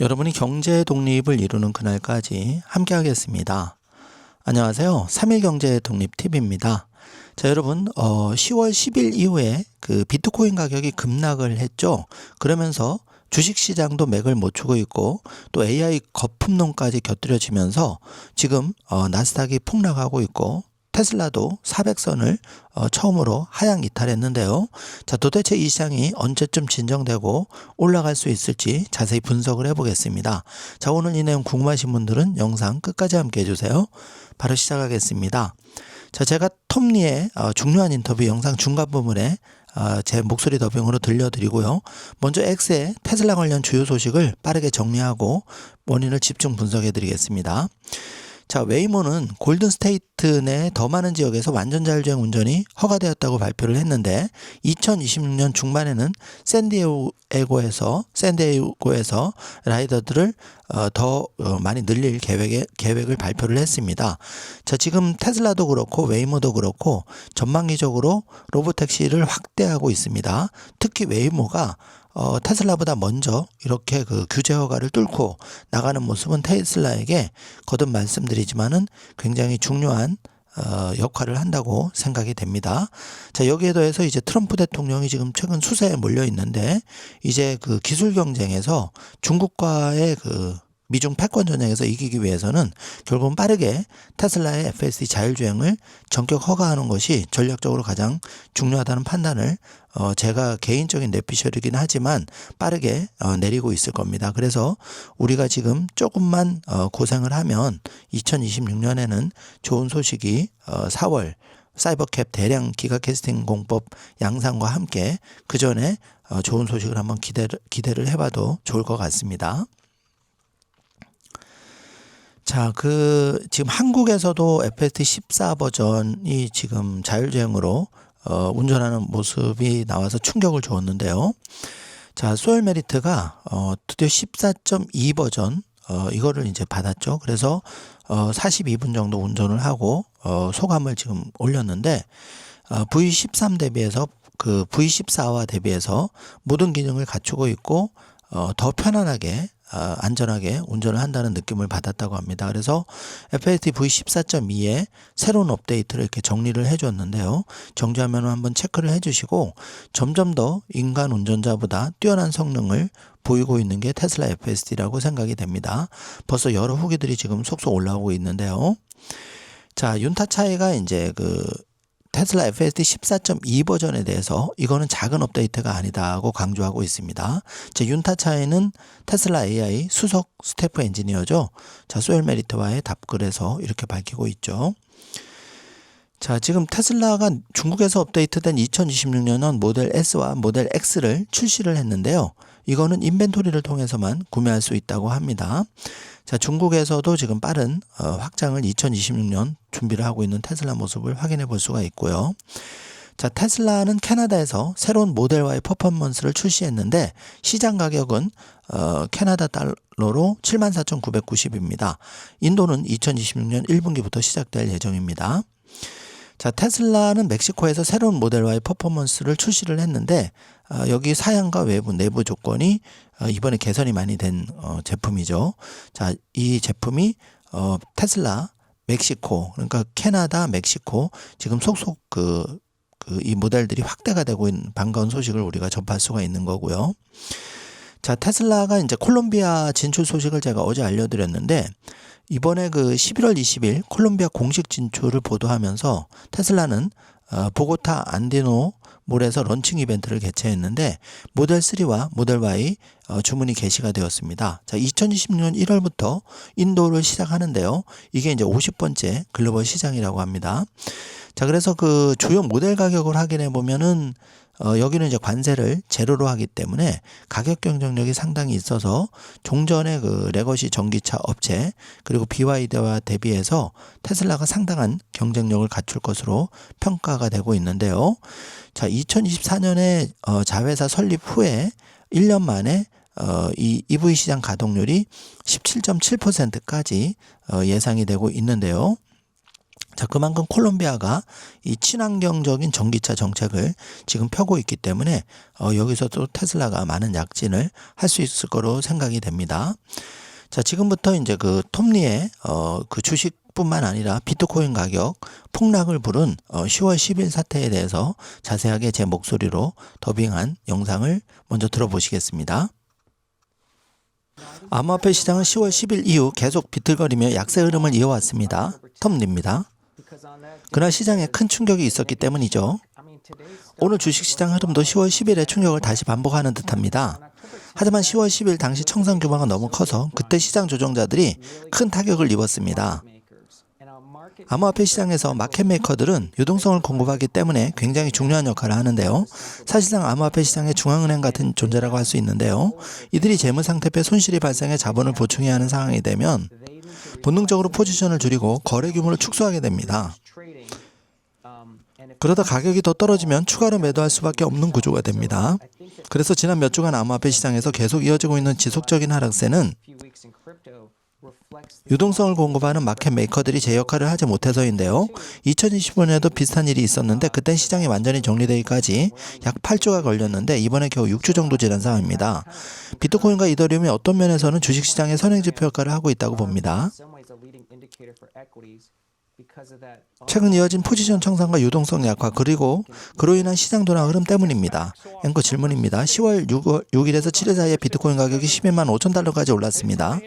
여러분이 경제 독립을 이루는 그날까지 함께 하겠습니다. 안녕하세요. 3일 경제 독립 TV입니다. 자, 여러분, 어, 10월 10일 이후에 그 비트코인 가격이 급락을 했죠. 그러면서 주식 시장도 맥을 못 추고 있고 또 AI 거품론까지 곁들여지면서 지금 어, 나스닥이 폭락하고 있고 테슬라도 400선을 어, 처음으로 하향 이탈했는데요. 자, 도대체 이 시장이 언제쯤 진정되고 올라갈 수 있을지 자세히 분석을 해보겠습니다. 자, 오늘 이 내용 궁금하신 분들은 영상 끝까지 함께 해주세요. 바로 시작하겠습니다. 자, 제가 톱니의 어, 중요한 인터뷰 영상 중간 부분에 어, 제 목소리 더빙으로 들려드리고요. 먼저 X의 테슬라 관련 주요 소식을 빠르게 정리하고 원인을 집중 분석해 드리겠습니다. 자, 웨이모는 골든 스테이트 내 더 많은 지역에서 완전 자율주행 운전이 허가되었다고 발표를 했는데 2026년 중반에는 샌디에고에서 샌디에고에서 라이더들을 어, 더 어, 많이 늘릴 계획에, 계획을 발표를 했습니다. 자, 지금 테슬라도 그렇고 웨이모도 그렇고 전망기적으로 로보택시를 확대하고 있습니다. 특히 웨이모가 어, 테슬라보다 먼저 이렇게 그 규제 허가를 뚫고 나가는 모습은 테슬라에게 거듭 말씀드리지만은 굉장히 중요한 어, 역할을 한다고 생각이 됩니다. 자, 여기에 더해서 이제 트럼프 대통령이 지금 최근 수세에 몰려 있는데 이제 그 기술 경쟁에서 중국과의 그 미중 패권 전쟁에서 이기기 위해서는 결국은 빠르게 테슬라의 FSD 자율주행을 전격 허가하는 것이 전략적으로 가장 중요하다는 판단을 어 제가 개인적인 내피셜이긴 하지만 빠르게 어 내리고 있을 겁니다. 그래서 우리가 지금 조금만 어 고생을 하면 2026년에는 좋은 소식이 어 4월 사이버캡 대량 기가 캐스팅 공법 양상과 함께 그 전에 어 좋은 소식을 한번 기대를 기대를 해봐도 좋을 것 같습니다. 자, 그 지금 한국에서도 FST 14 버전이 지금 자율주행으로 어, 운전하는 모습이 나와서 충격을 주었는데요. 자, 소열 메리트가 어, 드디어 14.2 버전 어, 이거를 이제 받았죠. 그래서 어, 42분 정도 운전을 하고 어, 소감을 지금 올렸는데 어, V13 대비해서 그 V14와 대비해서 모든 기능을 갖추고 있고 어, 더 편안하게 어, 안전하게 운전을 한다는 느낌을 받았다고 합니다. 그래서 FST V14.2에 새로운 업데이트를 이렇게 정리를 해줬는데요. 정지화면을 한번 체크를 해주시고 점점 더 인간 운전자보다 뛰어난 성능을 보이고 있는 게 테슬라 FSD라고 생각이 됩니다. 벌써 여러 후기들이 지금 속속 올라오고 있는데요. 자, 윤타 차이가 이제 그 테슬라 FSD 14.2 버전에 대해서 이거는 작은 업데이트가 아니다고 강조하고 있습니다. 제 윤타 차이는 테슬라 AI 수석 스태프 엔지니어죠. 자, 소엘 메리트와의 답글에서 이렇게 밝히고 있죠. 자, 지금 테슬라가 중국에서 업데이트된 2026년은 모델 S와 모델 X를 출시를 했는데요. 이거는 인벤토리를 통해서만 구매할 수 있다고 합니다. 자, 중국에서도 지금 빠른 어, 확장을 2026년 준비를 하고 있는 테슬라 모습을 확인해 볼 수가 있고요. 자, 테슬라는 캐나다에서 새로운 모델와의 퍼포먼스를 출시했는데 시장 가격은 어, 캐나다 달러로 74,990입니다. 인도는 2026년 1분기부터 시작될 예정입니다. 자, 테슬라는 멕시코에서 새로운 모델와의 퍼포먼스를 출시를 했는데 어, 여기 사양과 외부 내부 조건이 어, 이번에 개선이 많이 된 어, 제품이죠. 자, 이 제품이 어, 테슬라 멕시코 그러니까 캐나다 멕시코 지금 속속 그 그 이 모델들이 확대가 되고 있는 반가운 소식을 우리가 접할 수가 있는 거고요. 자, 테슬라가 이제 콜롬비아 진출 소식을 제가 어제 알려드렸는데 이번에 그 11월 20일 콜롬비아 공식 진출을 보도하면서 테슬라는 어, 보고타 안디노 몰에서 런칭 이벤트를 개최했는데 모델 3와 모델 Y 어, 주문이 개시가 되었습니다. 자, 2026년 1월부터 인도를 시작하는데요. 이게 이제 50번째 글로벌 시장이라고 합니다. 자, 그래서 그 주요 모델 가격을 확인해 보면은 어, 여기는 이제 관세를 제로로 하기 때문에 가격 경쟁력이 상당히 있어서 종전의 그 레거시 전기차 업체 그리고 BYD와 대비해서 테슬라가 상당한 경쟁력을 갖출 것으로 평가가 되고 있는데요. 자, 2024년에 어, 자회사 설립 후에 1년 만에 어, 이 EV 시장 가동률이 17.7%까지 어, 예상이 되고 있는데요. 자, 그만큼 콜롬비아가 이 친환경적인 전기차 정책을 지금 펴고 있기 때문에 어, 여기서 또 테슬라가 많은 약진을 할 수 있을 거로 생각이 됩니다. 자, 지금부터 이제 그 톱니의 어, 그 주식 뿐만 아니라 비트코인 가격 폭락을 부른 어, 10월 10일 사태에 대해서 자세하게 제 목소리로 더빙한 영상을 먼저 들어보시겠습니다. 암호화폐 시장은 10월 10일 이후 계속 비틀거리며 약세 흐름을 이어왔습니다. 톱니입니다. 그날 시장에 큰 충격이 있었기 때문이죠. 오늘 주식시장 흐름도 10월 10일에 충격을 다시 반복하는 듯합니다. 하지만 10월 10일 당시 청산 규모가 너무 커서 그때 시장 조정자들이 큰 타격을 입었습니다. 암호화폐 시장에서 마켓 메이커들은 유동성을 공급하기 때문에 굉장히 중요한 역할을 하는데요. 사실상 암호화폐 시장의 중앙은행 같은 존재라고 할 수 있는데요. 이들이 재무 상태표에 손실이 발생해 자본을 보충해야 하는 상황이 되면 본능적으로 포지션을 줄이고 거래 규모를 축소하게 됩니다. 그러다 가격이 더 떨어지면 추가로 매도할 수밖에 없는 구조가 됩니다. 그래서 지난 몇 주간 암호화폐 시장에서 계속 이어지고 있는 지속적인 하락세는 유동성을 공급하는 마켓 메이커들이 제 역할을 하지 못해서인데요. 2025년에도 비슷한 일이 있었는데 그땐 시장이 완전히 정리되기까지 약 8주가 걸렸는데 이번에 겨우 6주 정도 지난 상황입니다. 비트코인과 이더리움이 어떤 면에서는 주식시장의 선행지표 역할을 하고 있다고 봅니다. 최근 이어진 포지션 청산과 유동성 약화 그리고 그로 인한 시장 둔화 흐름 때문입니다. 앵커 질문입니다. 10월 6월 6일에서 7일 사이에 비트코인 가격이 12만 5천 달러까지 올랐습니다.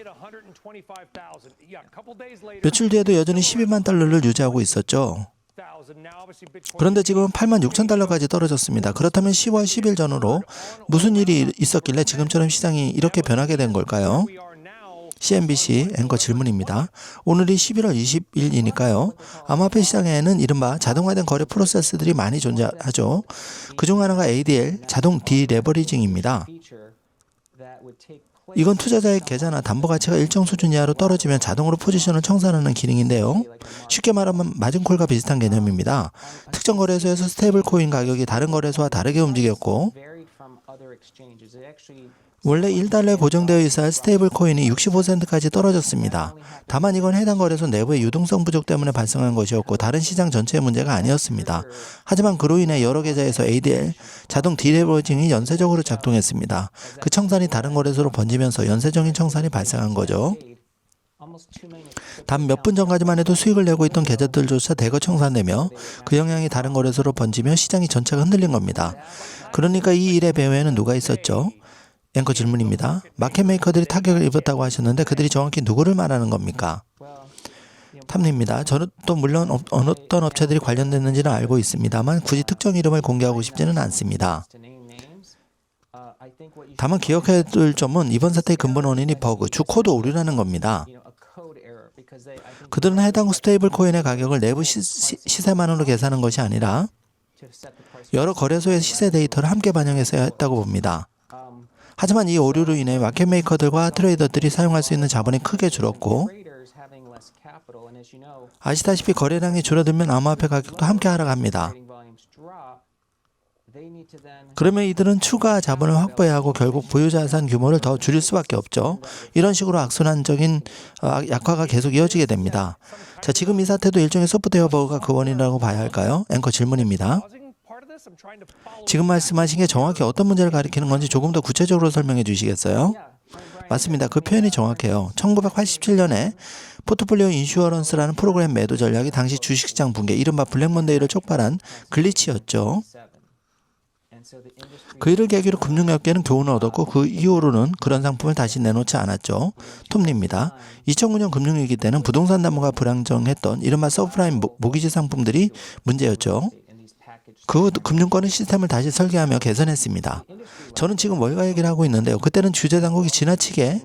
며칠 뒤에도 여전히 12만 달러를 유지하고 있었죠. 그런데 지금은 8만 6천 달러까지 떨어졌습니다. 그렇다면 10월 10일 전후로 무슨 일이 있었길래 지금처럼 시장이 이렇게 변하게 된 걸까요? CNBC 앵커 질문입니다. 오늘이 11월 20일이니까요. 암호화폐 시장에는 이른바 자동화된 거래 프로세스들이 많이 존재하죠. 그중 하나가 ADL, 자동 디레버리징입니다. 이건 투자자의 계좌나 담보 가치가 일정 수준 이하로 떨어지면 자동으로 포지션을 청산하는 기능인데요. 쉽게 말하면 마진콜과 비슷한 개념입니다. 특정 거래소에서 스테이블 코인 가격이 다른 거래소와 다르게 움직였고 원래 1달러에 고정되어 있어야 할 스테이블 코인이 65센트까지 떨어졌습니다. 다만 이건 해당 거래소 내부의 유동성 부족 때문에 발생한 것이었고 다른 시장 전체의 문제가 아니었습니다. 하지만 그로 인해 여러 계좌에서 ADL 자동 디레버징이 연쇄적으로 작동했습니다. 그 청산이 다른 거래소로 번지면서 연쇄적인 청산이 발생한 거죠. 단 몇 분 전까지만 해도 수익을 내고 있던 계좌들조차 대거 청산되며 그 영향이 다른 거래소로 번지며 시장이 전체가 흔들린 겁니다. 그러니까 이 일의 배후에는 누가 있었죠? 앵커 질문입니다. 마켓 메이커들이 타격을 입었다고 하셨는데 그들이 정확히 누구를 말하는 겁니까? 탐입니다. 저는 또 물론 어- 어떤 업체들이 관련됐는지는 알고 있습니다만 굳이 특정 이름을 공개하고 싶지는 않습니다. 다만 기억해야 될 점은 이번 사태의 근본 원인이 버그, 주 코드 오류라는 겁니다. 그들은 해당 스테이블 코인의 가격을 내부 시, 시, 시세만으로 계산한 것이 아니라 여러 거래소의 시세 데이터를 함께 반영해서 했다고 봅니다. 하지만 이 오류로 인해 마켓 메이커들과 트레이더들이 사용할 수 있는 자본이 크게 줄었고 아시다시피 거래량이 줄어들면 암호화폐 가격도 함께 하락합니다. 그러면 이들은 추가 자본을 확보해야 하고 결국 보유자산 규모를 더 줄일 수밖에 없죠. 이런 식으로 악순환적인 어, 약화가 계속 이어지게 됩니다. 자, 지금 이 사태도 일종의 소프트웨어 버그가 그 원인이라고 봐야 할까요? 앵커 질문입니다. 지금 말씀하신 게 정확히 어떤 문제를 가리키는 건지 조금 더 구체적으로 설명해 주시겠어요? 맞습니다. 그 표현이 정확해요. 1987년에 포트폴리오 인슈어런스라는 프로그램 매도 전략이 당시 주식시장 붕괴, 이른바 블랙먼데이를 촉발한 글리치였죠. 그 일을 계기로 금융업계는 교훈을 얻었고 그 이후로는 그런 상품을 다시 내놓지 않았죠. 톱니입니다. 2009년 금융위기 때는 부동산 담보가 불안정했던 이른바 서브프라임 모- 모기지 상품들이 문제였죠. 그후 금융권은 시스템을 다시 설계하며 개선했습니다. 저는 지금 월가 얘기를 하고 있는데요. 그때는 규제 당국이 지나치게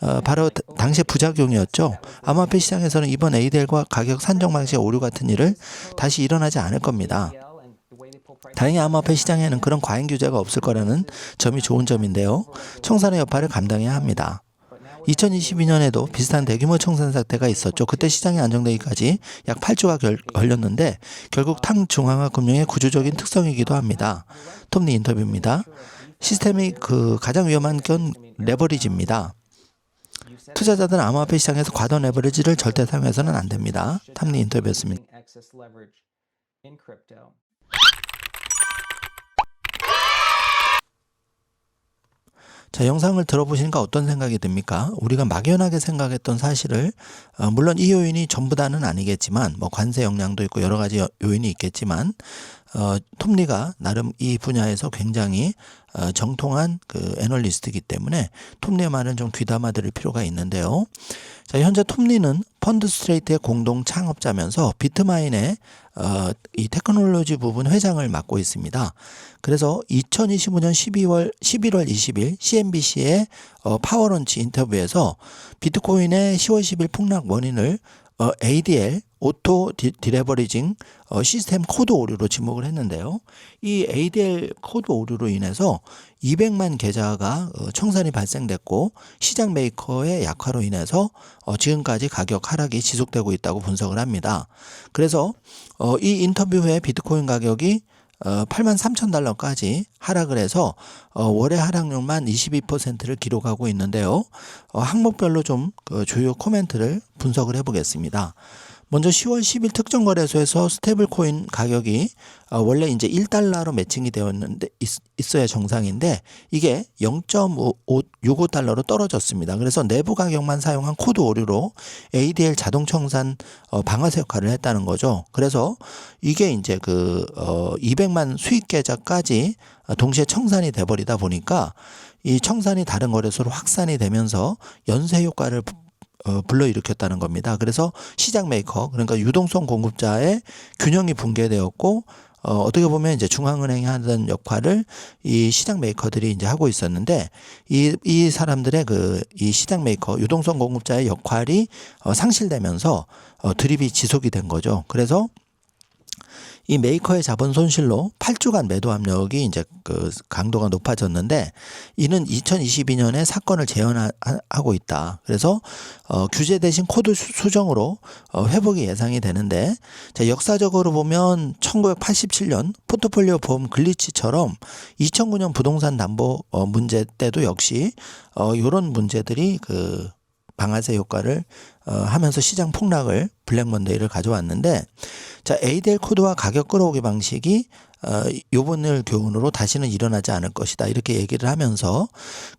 어, 바로 다- 당시의 부작용이었죠. 암호화폐 시장에서는 이번 ADL과 가격 산정 방식의 오류 같은 일을 다시 일어나지 않을 겁니다. 다행히 암호화폐 시장에는 그런 과잉 규제가 없을 거라는 점이 좋은 점인데요. 청산의 여파를 감당해야 합니다. 2022년에도 비슷한 대규모 청산 사태가 있었죠. 그때 시장이 안정되기까지 약 8주가 결, 걸렸는데 결국 탕 중앙화 금융의 구조적인 특성이기도 합니다. 톱니 인터뷰입니다. 시스템이 그 가장 위험한 건 레버리지입니다. 투자자들은 암호화폐 시장에서 과도한 레버리지를 절대 사용해서는 안 됩니다. 탐리 인터뷰였습니다. 자, 영상을 들어보시니까 어떤 생각이 듭니까? 우리가 막연하게 생각했던 사실을, 어, 물론 이 요인이 전부 다는 아니겠지만, 뭐 관세 영향도 있고 여러 가지 요- 요인이 있겠지만, 어, 톱니가 나름 이 분야에서 굉장히 어, 정통한 그 애널리스트이기 때문에 톱니의 말은 좀 귀담아 들을 필요가 있는데요. 자, 현재 톱니는 펀드 스트레이트의 공동 창업자면서 비트마인의 어, 이 테크놀로지 부분 회장을 맡고 있습니다. 그래서 2025년 12월 11월 20일 CNBC의 어, 파워런치 인터뷰에서 비트코인의 10월 10일 폭락 원인을 어, ADL 오토 디, 디레버리징 어, 시스템 코드 오류로 지목을 했는데요. 이 ADL 코드 오류로 인해서 200만 계좌가 어, 청산이 발생됐고 시장 메이커의 약화로 인해서 어, 지금까지 가격 하락이 지속되고 있다고 분석을 합니다. 그래서 어, 이 인터뷰 후에 비트코인 가격이 어, 8만 3천 달러까지 하락을 해서 어, 월의 하락률만 22%를 기록하고 있는데요. 어, 항목별로 좀 그 주요 코멘트를 분석을 해보겠습니다. 먼저 10월 10일 특정 거래소에서 스테이블 코인 가격이 어, 원래 이제 1달러로 매칭이 되었는데 있, 어야 정상인데 이게 0.65달러로 떨어졌습니다. 그래서 내부 가격만 사용한 코드 오류로 ADL 자동 청산 어, 방아쇠 역할을 했다는 거죠. 그래서 이게 이제 그 어, 200만 수익 계좌까지 동시에 청산이 돼 버리다 보니까 이 청산이 다른 거래소로 확산이 되면서 연쇄 효과를 어, 불러일으켰다는 겁니다. 그래서 시장 메이커 그러니까 유동성 공급자의 균형이 붕괴되었고 어, 어떻게 보면 이제 중앙은행이 하던 역할을 이 시장 메이커들이 이제 하고 있었는데 이, 이 사람들의 그 이 시장 메이커 유동성 공급자의 역할이 어, 상실되면서 어, 드립이 지속이 된 거죠. 그래서 이 메이커의 자본 손실로 8주간 매도 압력이 이제 그 강도가 높아졌는데 이는 2022년에 사건을 재현하고 있다. 그래서 어, 규제 대신 코드 수- 수정으로 어, 회복이 예상이 되는데 자, 역사적으로 보면 1987년 포트폴리오 보험 글리치처럼 2009년 부동산 담보 어, 문제 때도 역시 어, 이런 문제들이 그 방아쇠 효과를 어, 하면서 시장 폭락을 블랙 먼데이를 가져왔는데 자 ADL 코드와 가격 끌어오기 방식이 어, 요번을 교훈으로 다시는 일어나지 않을 것이다 이렇게 얘기를 하면서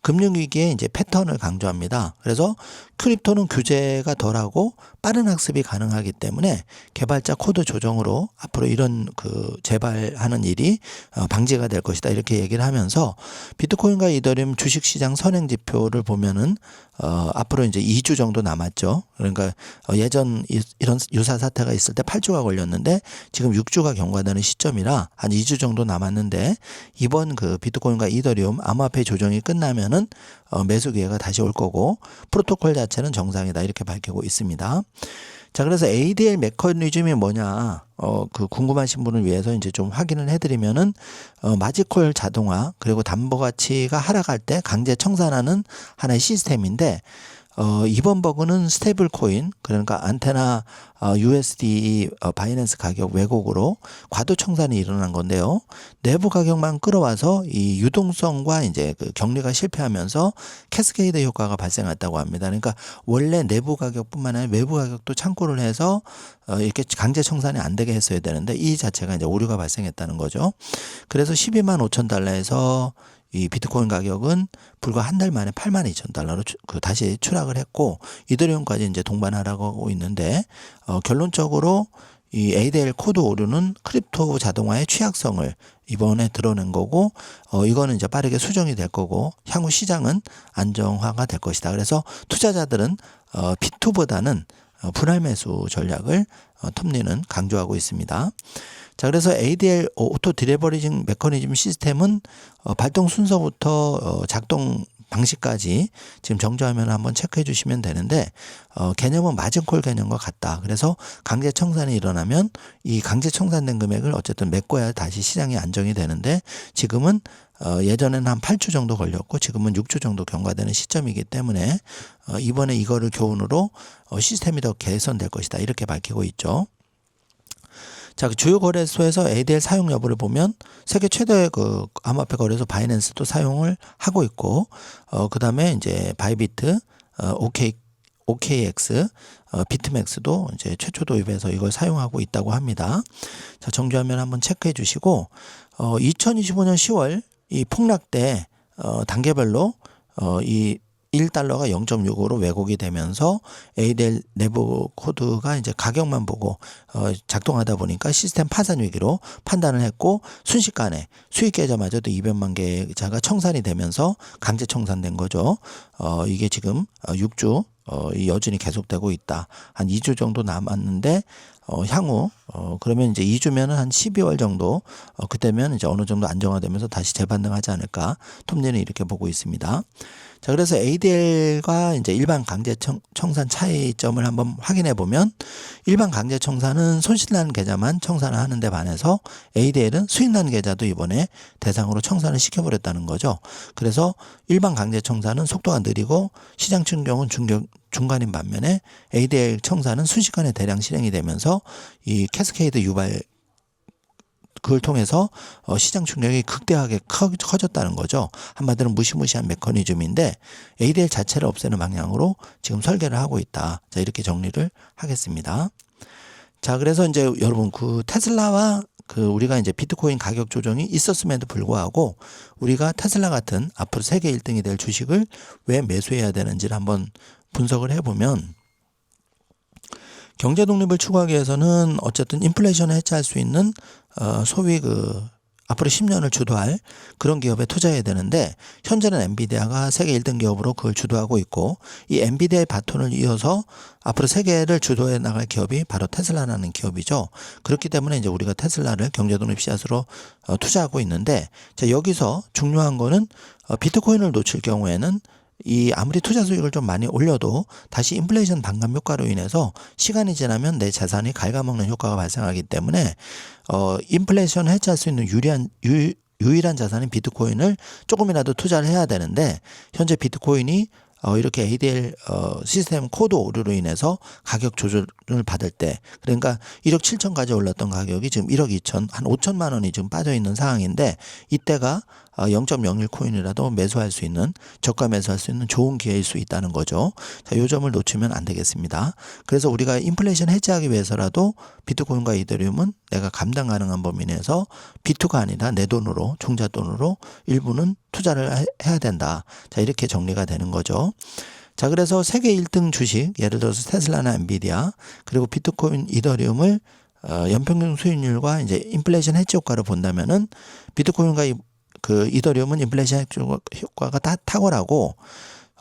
금융위기의 이제 패턴을 강조합니다. 그래서 크립토는 규제가 덜하고 빠른 학습이 가능하기 때문에 개발자 코드 조정으로 앞으로 이런 그 재발하는 일이 어, 방지가 될 것이다 이렇게 얘기를 하면서 비트코인과 이더리움 주식시장 선행 지표를 보면은 어, 앞으로 이제 2주 정도 남았죠. 그러니까 어, 예전 이, 이런 유사 사태가 있을 때 8주가 걸렸는데 지금 6주가 경과되는 시점이라 한 2주 정도 남았는데 이번 그 비트코인과 이더리움 암호화폐 조정이 끝나면은 어, 매수 기회가 다시 올 거고 프로토콜 자체는 정상이다 이렇게 밝히고 있습니다. 자, 그래서 ADL 메커니즘이 뭐냐, 어, 그 궁금하신 분을 위해서 이제 좀 확인을 해드리면은, 어, 마지콜 자동화, 그리고 담보 가치가 하락할 때 강제 청산하는 하나의 시스템인데, 어, 이번 버그는 스테이블 코인, 그러니까 안테나 어, USD 어, 바이낸스 가격 왜곡으로 과도 청산이 일어난 건데요. 내부 가격만 끌어와서 이 유동성과 이제 그 격리가 실패하면서 캐스케이드 효과가 발생했다고 합니다. 그러니까 원래 내부 가격뿐만 아니라 외부 가격도 참고를 해서 어, 이렇게 강제 청산이 안 되게 했어야 되는데 이 자체가 이제 오류가 발생했다는 거죠. 그래서 12만 5천 달러에서 이 비트코인 가격은 불과 한 달 만에 8만 2천 달러로 추- 그 다시 추락을 했고 이더리움까지 이제 동반하라고 있는데 어, 결론적으로 이 ADL 코드 오류는 크립토 자동화의 취약성을 이번에 드러낸 거고 어 이거는 이제 빠르게 수정이 될 거고 향후 시장은 안정화가 될 것이다. 그래서 투자자들은 어 P2보다는 어 분할 매수 전략을 어 톱니는 강조하고 있습니다. 자, 그래서 ADL 오토 디레버리징 메커니즘 시스템은 어, 발동 순서부터 어, 작동 방식까지 지금 정조화면 한번 체크해 주시면 되는데 어, 개념은 마진콜 개념과 같다. 그래서 강제 청산이 일어나면 이 강제 청산된 금액을 어쨌든 메꿔야 다시 시장이 안정이 되는데 지금은 어, 예전에는 한 8주 정도 걸렸고 지금은 6주 정도 경과되는 시점이기 때문에 어, 이번에 이거를 교훈으로 어, 시스템이 더 개선될 것이다. 이렇게 밝히고 있죠. 자, 그 주요 거래소에서 ADL 사용 여부를 보면 세계 최대의 그 암호화폐 거래소 바이낸스도 사용을 하고 있고, 어, 그 다음에 이제 바이비트, 어, OK OKX, 어, 비트맥스도 이제 최초 도입해서 이걸 사용하고 있다고 합니다. 자, 정규화면 한번 체크해 주시고, 어, 2025년 10월 이 폭락 때, 어, 단계별로, 어, 이 1달러가 0.65로 왜곡이 되면서 ADL 내부 코드가 이제 가격만 보고 어, 작동하다 보니까 시스템 파산 위기로 판단을 했고 순식간에 수익 계좌마저도 200만 계좌가 청산이 되면서 강제 청산된 거죠. 어, 이게 지금 어, 6주 어, 이 여전히 계속되고 있다. 한 2주 정도 남았는데 어, 향후 어, 그러면 이제 2주면은 한 12월 정도 어, 그때면 이제 어느 정도 안정화되면서 다시 재반등하지 않을까 톱니는 이렇게 보고 있습니다. 자, 그래서 ADL과 이제 일반 강제 청, 청산 차이점을 한번 확인해 보면 일반 강제 청산은 손실난 계좌만 청산을 하는데 반해서 ADL은 수익난 계좌도 이번에 대상으로 청산을 시켜버렸다는 거죠. 그래서 일반 강제 청산은 속도가 느리고 시장 충격은 중격, 중간인 반면에 ADL 청산은 순식간에 대량 실행이 되면서 이 캐스케이드 유발 그걸 통해서 어, 시장 충격이 극대하게 커, 커졌다는 거죠. 한마디로 무시무시한 메커니즘인데 ADL 자체를 없애는 방향으로 지금 설계를 하고 있다. 자 이렇게 정리를 하겠습니다. 자 그래서 이제 여러분 그 테슬라와 그 우리가 이제 비트코인 가격 조정이 있었음에도 불구하고 우리가 테슬라 같은 앞으로 세계 1등이 될 주식을 왜 매수해야 되는지를 한번 분석을 해보면 경제 독립을 추구하기 위해서는 어쨌든 인플레이션을 해체할 수 있는 어 소위 그 앞으로 10년을 주도할 그런 기업에 투자해야 되는데 현재는 엔비디아가 세계 1등 기업으로 그걸 주도하고 있고 이 엔비디아의 바톤을 이어서 앞으로 세계를 주도해 나갈 기업이 바로 테슬라라는 기업이죠. 그렇기 때문에 이제 우리가 테슬라를 경제 독립 씨앗으로 어, 투자하고 있는데 자 여기서 중요한 거는 어, 비트코인을 놓칠 경우에는 이 아무리 투자 수익을 좀 많이 올려도 다시 인플레이션 반감 효과로 인해서 시간이 지나면 내 자산이 갉아먹는 효과가 발생하기 때문에 어 인플레이션 해체할 수 있는 유리한 유, 유일한 자산인 비트코인을 조금이라도 투자를 해야 되는데 현재 비트코인이 어, 이렇게 ADL 어, 시스템 코드 오류로 인해서 가격 조절을 받을 때 그러니까 1억 7천까지 올랐던 가격이 지금 1억 2천 한 5천만 원이 지금 빠져 있는 상황인데 이때가 어, 0.01 코인이라도 매수할 수 있는 저가 매수할 수 있는 좋은 기회일 수 있다는 거죠. 자, 요 점을 놓치면 안 되겠습니다. 그래서 우리가 인플레이션 해지하기 위해서라도 비트코인과 이더리움은 내가 감당 가능한 범위 내에서 비트가 아니라 내 돈으로 종자 돈으로 일부는 투자를 해- 해야 된다. 자, 이렇게 정리가 되는 거죠. 자, 그래서 세계 1등 주식, 예를 들어서 테슬라나 엔비디아, 그리고 비트코인, 이더리움을 어, 연평균 수익률과 이제 인플레이션 해지 효과를 본다면은 비트코인과 이, 그 이더리움은 인플레이션 해지 효과가 다 탁월하고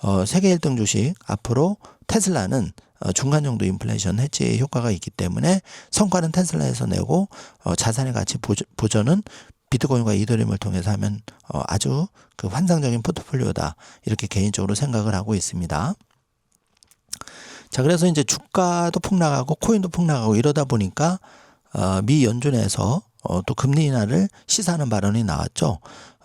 어, 세계 1등 주식 앞으로 테슬라는 어, 중간 정도 인플레이션 해지 효과가 있기 때문에 성과는 테슬라에서 내고 어, 자산의 가치 보전은 비트코인과 이더리움을 통해서 하면 어, 아주 그 환상적인 포트폴리오다 이렇게 개인적으로 생각을 하고 있습니다. 자 그래서 이제 주가도 폭락하고 코인도 폭락하고 이러다 보니까 어, 미 연준에서 어, 또 금리 인하를 시사하는 발언이 나왔죠.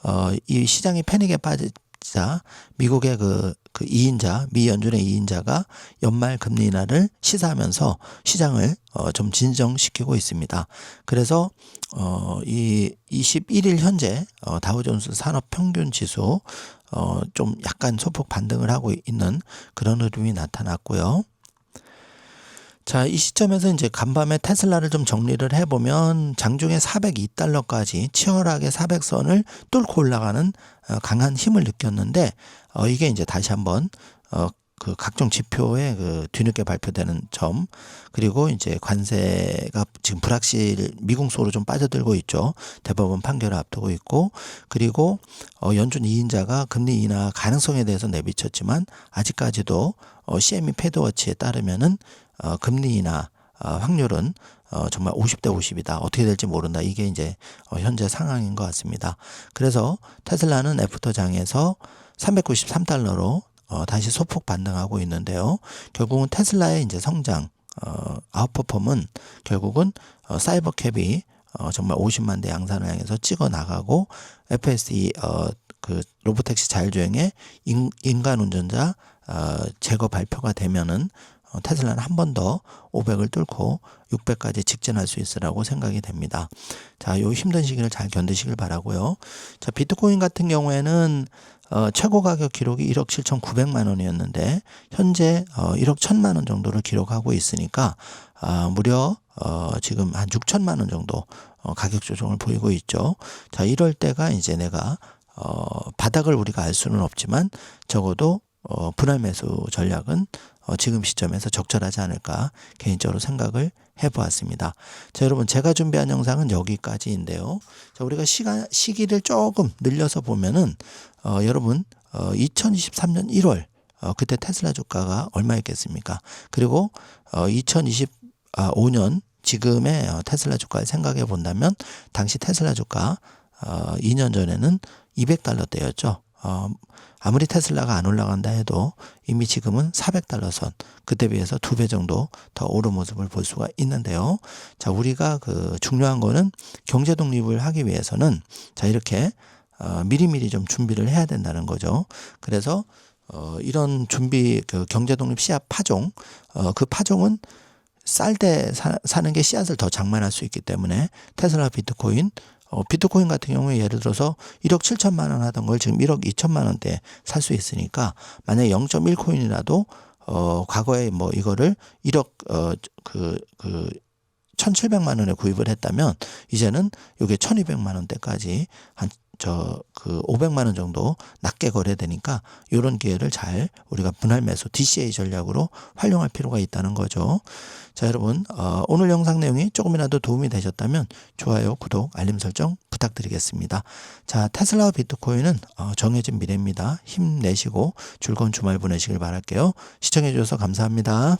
어, 이 시장이 패닉에 빠지 자 미국의 그, 그 2인자, 미 연준의 2인자가 연말 금리 인하를 시사하면서 시장을 어, 좀 진정시키고 있습니다. 그래서 어, 이 21일 현재 어, 다우존스 산업 평균 지수 어, 좀 약간 소폭 반등을 하고 있는 그런 흐름이 나타났고요. 자, 이 시점에서 이제 간밤에 테슬라를 좀 정리를 해보면 장중에 402달러까지 치열하게 400선을 뚫고 올라가는 어, 강한 힘을 느꼈는데 어, 이게 이제 다시 한번 어, 그 각종 지표에 그 뒤늦게 발표되는 점 그리고 이제 관세가 지금 불확실 미궁속으로 좀 빠져들고 있죠. 대법원 판결을 앞두고 있고 그리고 어, 연준 2인자가 금리 인하 가능성에 대해서 내비쳤지만 아직까지도 어, CME 패드워치에 따르면은 어, 금리 인하 어, 확률은 어, 정말 50대 50이다. 어떻게 될지 모른다. 이게 이제 어, 현재 상황인 것 같습니다. 그래서 테슬라는 애프터 장에서 393달러로 어, 다시 소폭 반등하고 있는데요. 결국은 테슬라의 이제 성장, 어, 아웃퍼폼은 결국은 어, 사이버 캡이 어, 정말 50만 대 양산을 향해서 찍어 나가고 FSD 어, 그 로보택시 자율주행의 인, 인간 운전자 어, 제거 발표가 되면은 어, 테슬라는 한 번 더 500을 뚫고 600까지 직진할 수 있으라고 생각이 됩니다. 자, 요 힘든 시기를 잘 견디시길 바라고요. 자, 비트코인 같은 경우에는 어, 최고 가격 기록이 1억 7,900만 원이었는데 현재 어, 1억 1천만 원 정도를 기록하고 있으니까 아, 무려 어, 지금 한 6천만 원 정도 어, 가격 조정을 보이고 있죠. 자, 이럴 때가 이제 내가 어, 바닥을 우리가 알 수는 없지만 적어도 어, 분할 매수 전략은 어, 지금 시점에서 적절하지 않을까 개인적으로 생각을 해보았습니다. 자, 여러분 제가 준비한 영상은 여기까지인데요. 자, 우리가 시간 시기를 조금 늘려서 보면은 어, 여러분 어, 2023년 1월 어, 그때 테슬라 주가가 얼마였겠습니까? 그리고 어, 2025년 지금의 어, 테슬라 주가를 생각해 본다면 당시 테슬라 주가 어, 2년 전에는 200달러대였죠. 어, 아무리 테슬라가 안 올라간다 해도 이미 지금은 400달러 선 그때 비해서 두 배 정도 더 오른 모습을 볼 수가 있는데요. 자, 우리가 그 중요한 거는 경제 독립을 하기 위해서는 자, 이렇게 어, 미리미리 좀 준비를 해야 된다는 거죠. 그래서 어, 이런 준비 그 경제 독립 씨앗 파종 어, 그 파종은 쌀 때 사는 게 씨앗을 더 장만할 수 있기 때문에 테슬라 비트코인 어, 비트코인 같은 경우에 예를 들어서 1억 7천만 원 하던 걸 지금 1억 2천만 원대 살 수 있으니까 만약에 0.1 코인이라도 어, 과거에 뭐 이거를 1억 어, 그, 그 1,700만 원에 구입을 했다면 이제는 이게 1,200만 원대까지 한 저 그 500만 원 정도 낮게 거래되니까 이런 기회를 잘 우리가 분할 매수 DCA 전략으로 활용할 필요가 있다는 거죠. 자, 여러분 어, 오늘 영상 내용이 조금이라도 도움이 되셨다면 좋아요, 구독, 알림 설정 부탁드리겠습니다. 자, 테슬라와 비트코인은 어, 정해진 미래입니다. 힘내시고 즐거운 주말 보내시길 바랄게요. 시청해 주셔서 감사합니다.